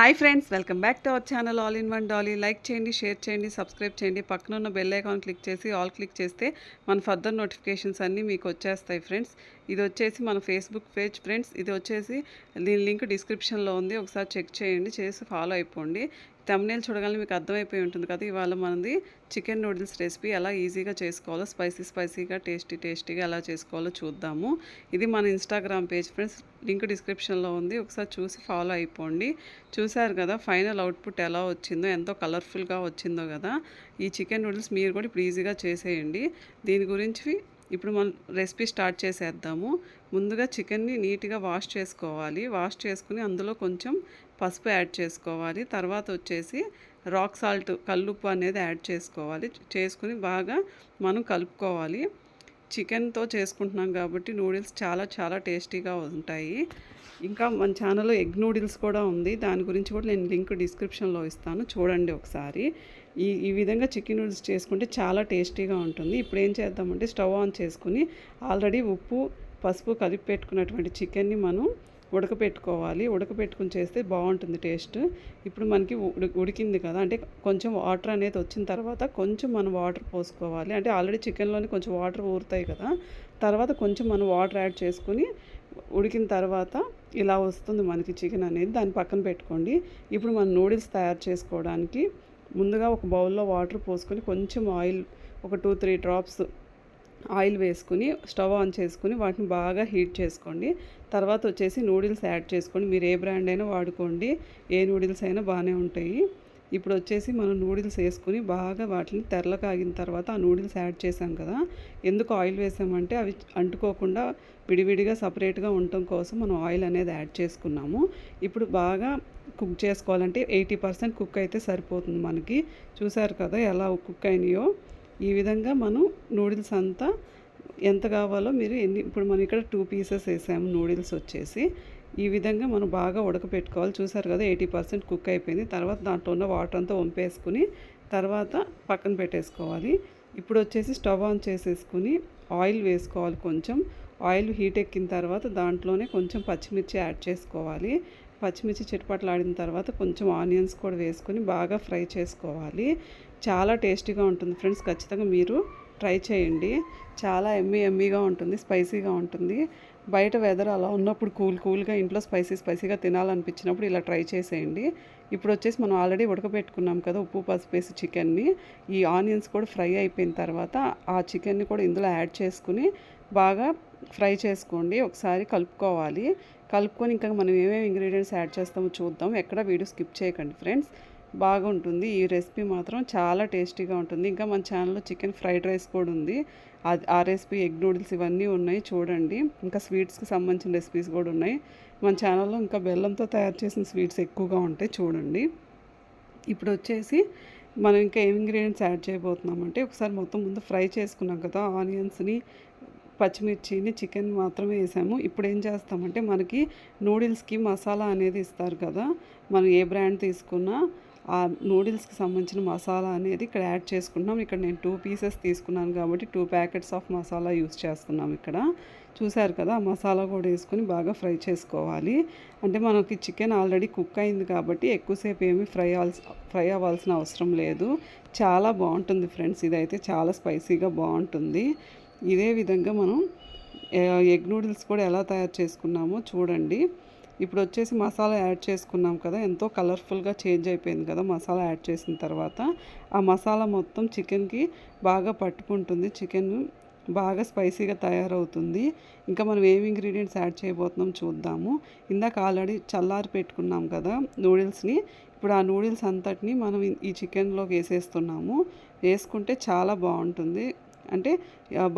Hi friends welcome back to our channel all in one Dolly. Like చేయండి share చేయండి subscribe చేయండి. పక్కన ఉన్న బెల్ ఐకాన్ క్లిక్ చేసి ఆల్ క్లిక్ చేస్తే మన ఫర్దర్ నోటిఫికేషన్స్ అన్నీ మీకు వచ్చేస్తాయి ఫ్రెండ్స్. ఇది వచ్చేసి మన ఫేస్బుక్ పేజ్ ఫ్రెండ్స్. ఇది వచ్చేసి దీని లింక్ డిస్క్రిప్షన్లో ఉంది. ఒకసారి చెక్ చేయండి చేసి ఫాలో అయిపోండి. తమ్నేల్ చూడగానే మీకు అర్థమైపోయి ఉంటుంది కదా ఇవాళ మనది చికెన్ నూడిల్స్ రెసిపీ ఎలా ఈజీగా చేసుకోవాలో స్పైసీ స్పైసీగా టేస్టీ టేస్టీగా ఎలా చేసుకోవాలో చూద్దాము. ఇది మన ఇన్స్టాగ్రామ్ పేజ్ ఫ్రెండ్స్ లింక్ డిస్క్రిప్షన్లో ఉంది. ఒకసారి చూసి ఫాలో అయిపోండి. చూశారు కదా ఫైనల్ అవుట్పుట్ ఎలా వచ్చిందో ఎంతో కలర్ఫుల్గా వచ్చిందో కదా ఈ చికెన్ నూడిల్స్ మీరు కూడా ఇప్పుడు ఈజీగా చేసేయండి. దీని గురించి ఇప్పుడు మనం రెసిపీ స్టార్ట్ చేసేద్దాము. ముందుగా చికెన్ని నీట్గా వాష్ చేసుకోవాలి. వాష్ చేసుకుని అందులో కొంచెం పసుపు యాడ్ చేసుకోవాలి. తర్వాత వచ్చేసి రాక్ సాల్ట్ కల్లుప్పు అనేది యాడ్ చేసుకోవాలి. చేసుకుని బాగా మనం కలుపుకోవాలి. చికెన్తో చేసుకుంటున్నాం కాబట్టి నూడిల్స్ చాలా చాలా టేస్టీగా ఉంటాయి. ఇంకా మన ఛానల్లో ఎగ్ నూడిల్స్ కూడా ఉంది. దాని గురించి కూడా నేను లింక్ డిస్క్రిప్షన్లో ఇస్తాను. చూడండి ఒకసారి. ఈ ఈ విధంగా చికెన్ నూడిల్స్ చేసుకుంటే చాలా టేస్టీగా ఉంటుంది. ఇప్పుడు ఏం చేద్దామంటే స్టవ్ ఆన్ చేసుకుని ఆల్రెడీ ఉప్పు పసుపు కలిపి పెట్టుకున్నటువంటి చికెన్ని మనం ఉడకపెట్టుకోవాలి. ఉడకపెట్టుకుని చేస్తే బాగుంటుంది టేస్ట్. ఇప్పుడు మనకి ఉడికింది కదా అంటే కొంచెం వాటర్ అనేది వచ్చిన తర్వాత కొంచెం మనం వాటర్ పోసుకోవాలి. అంటే ఆల్రెడీ చికెన్లోనే కొంచెం వాటర్ ఊరుతాయి కదా తర్వాత కొంచెం మనం వాటర్ యాడ్ చేసుకుని ఉడికిన తర్వాత ఇలా వస్తుంది మనకి చికెన్ అనేది. దాన్ని పక్కన పెట్టుకోండి. ఇప్పుడు మనం నూడిల్స్ తయారు చేసుకోవడానికి ముందుగా ఒక బౌల్లో వాటర్ పోసుకొని కొంచెం ఆయిల్ ఒక టూ త్రీ డ్రాప్స్ ఆయిల్ వేసుకుని స్టవ్ ఆన్ చేసుకుని వాటిని బాగా హీట్ చేసుకోండి. తర్వాత వచ్చేసి నూడిల్స్ యాడ్ చేసుకోండి. మీరు ఏ బ్రాండ్ అయినా వాడుకోండి. ఏ నూడిల్స్ అయినా బాగానే ఉంటాయి. ఇప్పుడు వచ్చేసి మనం నూడిల్స్ వేసుకుని బాగా వాటిని తెరల కాగిన తర్వాత ఆ నూడిల్స్ యాడ్ చేసాం కదా ఎందుకు ఆయిల్ వేసామంటే అవి అంటుకోకుండా విడివిడిగా సపరేట్గా ఉండటం కోసం మనం ఆయిల్ అనేది యాడ్ చేసుకున్నాము. ఇప్పుడు బాగా కుక్ చేసుకోవాలంటే ఎయిటీ పర్సెంట్ కుక్ అయితే సరిపోతుంది మనకి. చూసారు కదా ఎలా కుక్ అయినాయో? ఈ విధంగా మనం నూడిల్స్ అంతా ఎంత కావాలో మీరు ఎన్ని ఇప్పుడు మనం ఇక్కడ టూ పీసెస్ వేసాము నూడిల్స్ వచ్చేసి. ఈ విధంగా మనం బాగా ఉడకపెట్టుకోవాలి. చూసారు కదా ఎయిటీ పర్సెంట్ కుక్ అయిపోయింది. తర్వాత దాంట్లో ఉన్న వాటర్ అంతా వంపేసుకుని తర్వాత పక్కన పెట్టేసుకోవాలి. ఇప్పుడు వచ్చేసి స్టవ్ ఆన్ చేసేసుకుని ఆయిల్ వేసుకోవాలి కొంచెం. ఆయిల్ హీట్ ఎక్కిన తర్వాత దాంట్లోనే కొంచెం పచ్చిమిర్చి యాడ్ చేసుకోవాలి. పచ్చిమిర్చి చిటపట్లాడిన తర్వాత కొంచెం ఆనియన్స్ కూడా వేసుకొని బాగా ఫ్రై చేసుకోవాలి. చాలా టేస్టీగా ఉంటుంది. ఫ్రెండ్స్ ఖచ్చితంగా మీరు ట్రై చేయండి. చాలా ఎమ్మీ ఎమ్మీగా ఉంటుంది స్పైసీగా ఉంటుంది. బయట వెదర్ అలా ఉన్నప్పుడు కూల్ కూల్గా ఇంట్లో స్పైసీ స్పైసీగా తినాలనిపించినప్పుడు ఇలా ట్రై చేసేయండి. ఇప్పుడు వచ్చేసి మనం ఆల్రెడీ ఉడకబెట్టుకున్నాం కదా ఉప్పు పసుపు వేసి చికెన్ని. ఈ ఆనియన్స్ కూడా ఫ్రై అయిపోయిన తర్వాత ఆ చికెన్ని కూడా ఇందులో యాడ్ చేసుకుని బాగా ఫ్రై చేసుకోండి. ఒకసారి కలుపుకోవాలి. కలుపుకొని ఇంకా మనం ఏమేమి ఇంగ్రీడియంట్స్ యాడ్ చేస్తామో చూద్దాం. ఎక్కడ వీడియో స్కిప్ చేయకండి ఫ్రెండ్స్. బాగుంటుంది. ఈ రెసిపీ మాత్రం చాలా టేస్టీగా ఉంటుంది. ఇంకా మన ఛానల్లో చికెన్ ఫ్రైడ్ రైస్ కూడా ఉంది. ఆ రెసిపీ ఎగ్ నూడిల్స్ ఇవన్నీ ఉన్నాయి చూడండి. ఇంకా స్వీట్స్కి సంబంధించిన రెసిపీస్ కూడా ఉన్నాయి. మన ఛానల్లో ఇంకా బెల్లంతో తయారు చేసిన స్వీట్స్ ఎక్కువగా ఉంటాయి చూడండి. ఇప్పుడు వచ్చేసి మనం ఇంకా ఏం ఇంగ్రీడియంట్స్ యాడ్ చేయబోతున్నామంటే ఒకసారి మొత్తం ముందు ఫ్రై చేసుకున్నాం కదా ఆనియన్స్ని పచ్చిమిర్చిని చికెన్ మాత్రమే వేసాము. ఇప్పుడు ఏం చేస్తామంటే మనకి నూడిల్స్కి మసాలా అనేది ఇస్తారు కదా మనం ఏ బ్రాండ్ తీసుకున్నా ఆ నూడిల్స్కి సంబంధించిన మసాలా అనేది ఇక్కడ యాడ్ చేసుకుంటున్నాం. ఇక్కడ నేను టూ పీసెస్ తీసుకున్నాను కాబట్టి two packets of masala use చేస్తున్నాం ఇక్కడ. చూసారు కదా ఆ మసాలా కూడా వేసుకొని బాగా ఫ్రై చేసుకోవాలి. అంటే మనకి చికెన్ ఆల్రెడీ కుక్ అయింది కాబట్టి ఎక్కువసేపు ఏమి ఫ్రై ఫ్రై అవ్వాల్సిన అవసరం లేదు. చాలా బాగుంటుంది ఫ్రెండ్స్ ఇదైతే చాలా స్పైసీగా బాగుంటుంది. ఇదే విధంగా మనం ఎగ్ నూడిల్స్ కూడా ఎలా తయారు చేసుకున్నామో చూడండి. ఇప్పుడు వచ్చేసి మసాలా యాడ్ చేసుకున్నాం కదా ఎంతో కలర్ఫుల్గా చేంజ్ అయిపోయింది కదా మసాలా యాడ్ చేసిన తర్వాత. ఆ మసాలా మొత్తం చికెన్కి బాగా పట్టుకుంటుంది. చికెన్ బాగా స్పైసీగా తయారవుతుంది. ఇంకా మనం ఏమి ఇంగ్రీడియంట్స్ యాడ్ చేయబోతున్నాం చూద్దాము. ఇందాక ఆల్రెడీ చల్లారి పెట్టుకున్నాం కదా నూడిల్స్ని. ఇప్పుడు ఆ నూడిల్స్ అంతటిని మనం ఈ చికెన్లోకి వేసేస్తున్నాము. వేసుకుంటే చాలా బాగుంటుంది. అంటే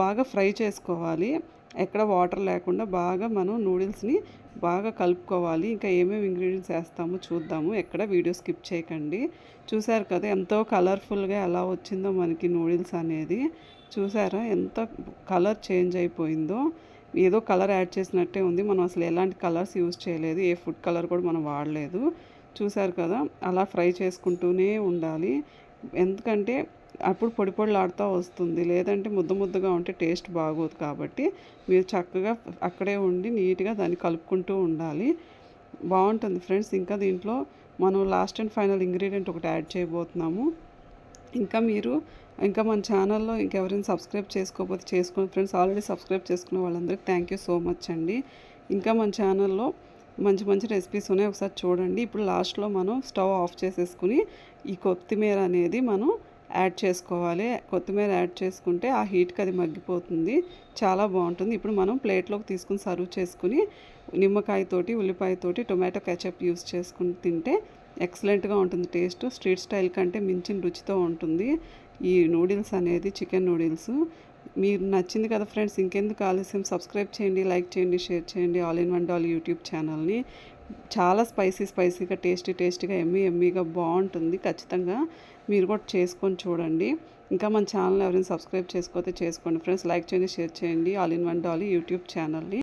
బాగా ఫ్రై చేసుకోవాలి. ఎక్కడ వాటర్ లేకుండా బాగా మనం నూడిల్స్ని బాగా కలుపుకోవాలి. ఇంకా ఏమేమి ఇంగ్రీడియంట్స్ వేస్తామో చూద్దాము. ఎక్కడ వీడియో స్కిప్ చేయకండి. చూసారు కదా ఎంతో కలర్ఫుల్గా ఎలా వచ్చిందో మనకి నూడిల్స్ అనేది. చూసారా ఎంత కలర్ చేంజ్ అయిపోయిందో. ఏదో కలర్ యాడ్ చేసినట్టే ఉంది. మనం అసలు ఎలాంటి కలర్స్ యూజ్ చేయలేదు. ఏ ఫుడ్ కలర్ కూడా మనం వాడలేదు. చూసారు కదా అలా ఫ్రై చేసుకుంటూనే ఉండాలి. ఎందుకంటే అప్పుడు పొడి పొడిలాడుతూ వస్తుంది. లేదంటే ముద్ద ముద్దగా ఉంటే టేస్ట్ బాగోదు కాబట్టి మీరు చక్కగా అక్కడే ఉండి నీట్గా దాన్ని కలుపుకుంటూ ఉండాలి. బాగుంటుంది ఫ్రెండ్స్. ఇంకా దీంట్లో మనం లాస్ట్ అండ్ ఫైనల్ ఇంగ్రీడియంట్ ఒకటి యాడ్ చేయబోతున్నాము. ఇంకా మీరు ఇంకా మన ఛానల్లో ఇంకెవరైనా సబ్స్క్రైబ్ చేసుకోకపోతే చేసుకోండి ఫ్రెండ్స్. ఆల్రెడీ సబ్స్క్రైబ్ చేసుకున్న వాళ్ళందరికీ థ్యాంక్ యూ సో మచ్ అండి. ఇంకా మన ఛానల్లో మంచి మంచి రెసిపీస్ ఉన్నాయి. ఒకసారి చూడండి. ఇప్పుడు లాస్ట్లో మనం స్టవ్ ఆఫ్ చేసేసుకుని ఈ కొత్తిమీర అనేది మనం యాడ్ చేసుకోవాలి. కొత్తిమీర యాడ్ చేసుకుంటే ఆ హీట్కి అది మగ్గిపోతుంది. చాలా బాగుంటుంది. ఇప్పుడు మనం ప్లేట్లోకి తీసుకుని సర్వ్ చేసుకుని నిమ్మకాయతోటి ఉల్లిపాయతోటి టొమాటో కెచప్ యూస్ చేసుకుని తింటే ఎక్సలెంట్గా ఉంటుంది టేస్ట్. స్ట్రీట్ స్టైల్ కంటే మించిన రుచితో ఉంటుంది. ఈ నూడిల్స్ అనేది చికెన్ నూడిల్స్. మీరు నచ్చింది కదా ఫ్రెండ్స్ ఇంకెందుకు ఆలస్యం? సబ్స్క్రైబ్ చేయండి లైక్ చేయండి షేర్ చేయండి. All in one doll YouTube ఛానల్ని. చాలా స్పైసీ స్పైసీగా టేస్టీ టేస్టీగా ఎమ్మీ ఎమ్మీగా బాగుంటుంది. ఖచ్చితంగా మీరు కూడా చేసుకొని చూడండి. ఇంకా మన ఛానల్ ఎవరైనా సబ్స్క్రైబ్ చేసుకోతే చేసుకోండి ఫ్రెండ్స్. లైక్ చేయండి షేర్ చేయండి. All in one Dolly YouTube ఛానల్ని.